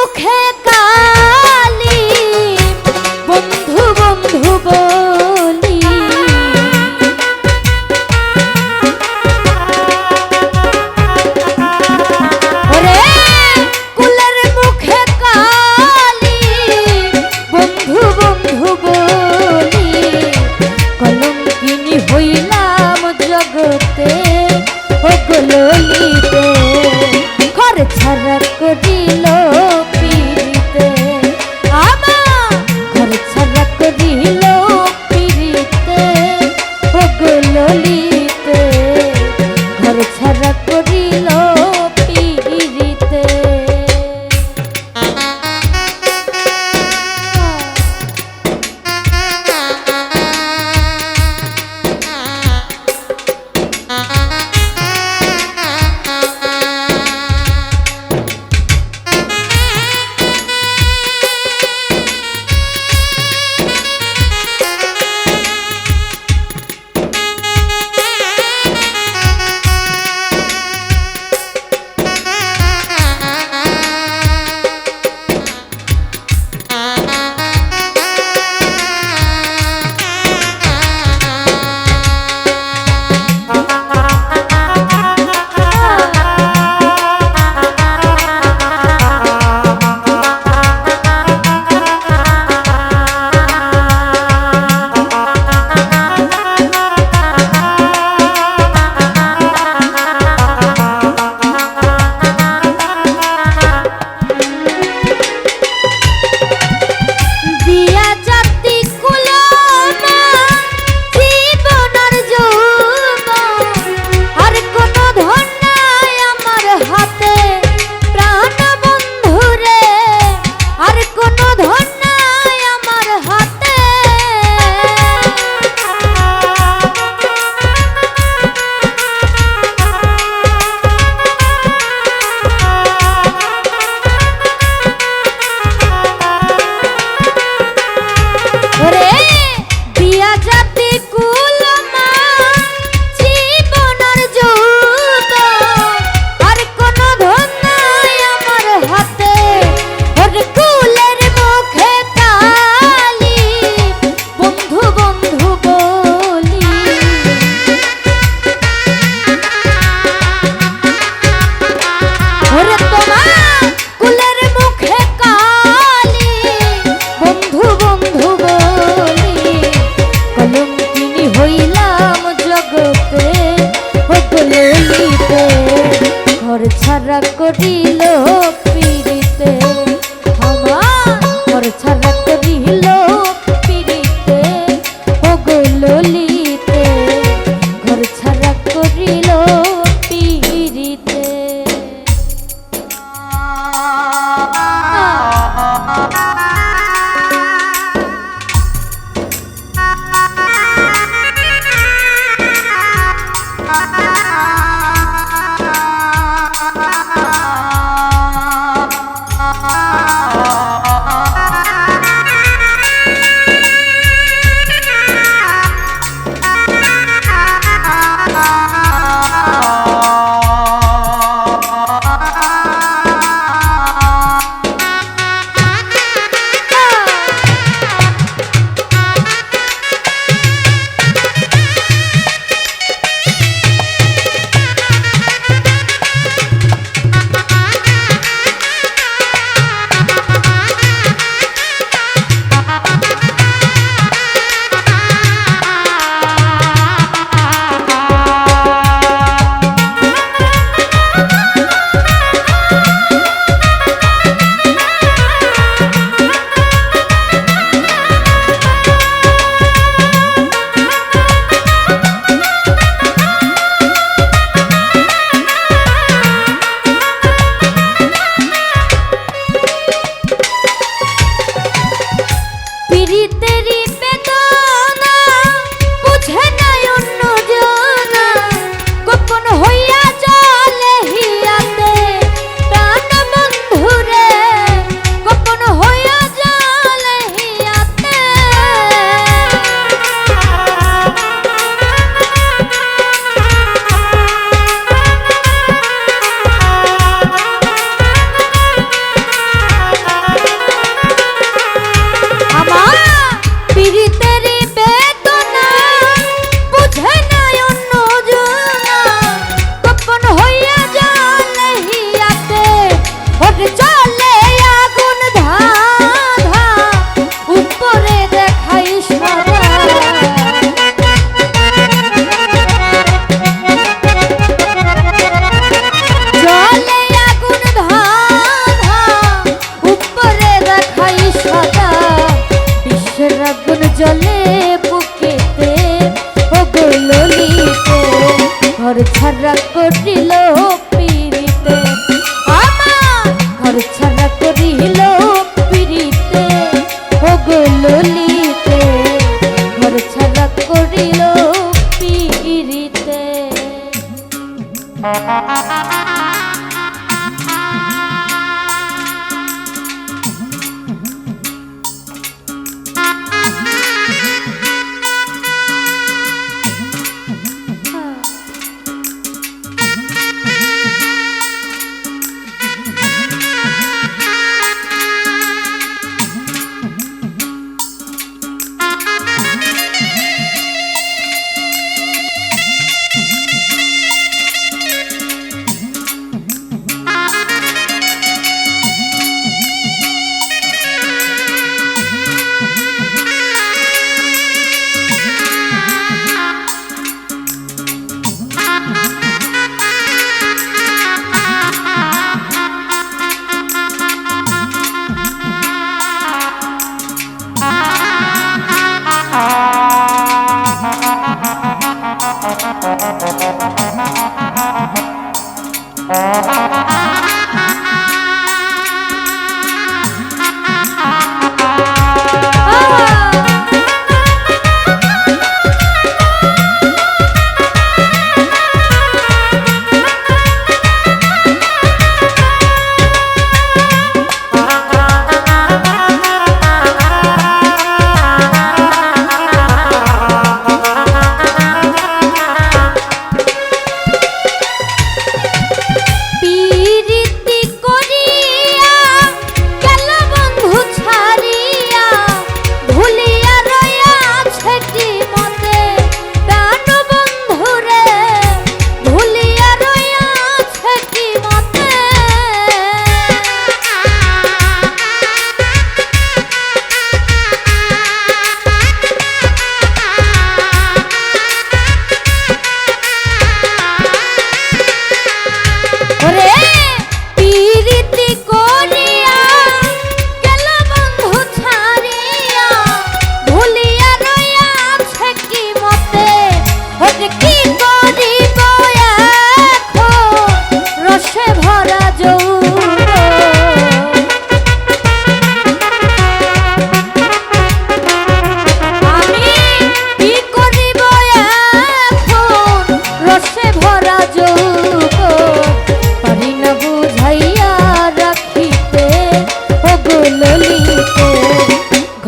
মুখে কালি বন্ধু বন্ধু বন্ধু পড়িল পিড়িতে। পিড়িতেরি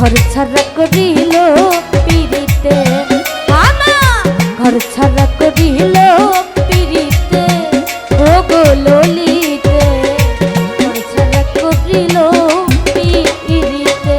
ঘর ছাড়া করিল পিড়িতে ঘর ছাড়া করিল পিড়িতে ও গো ললিতে, ঘর ছাড়া করিল পিড়িতে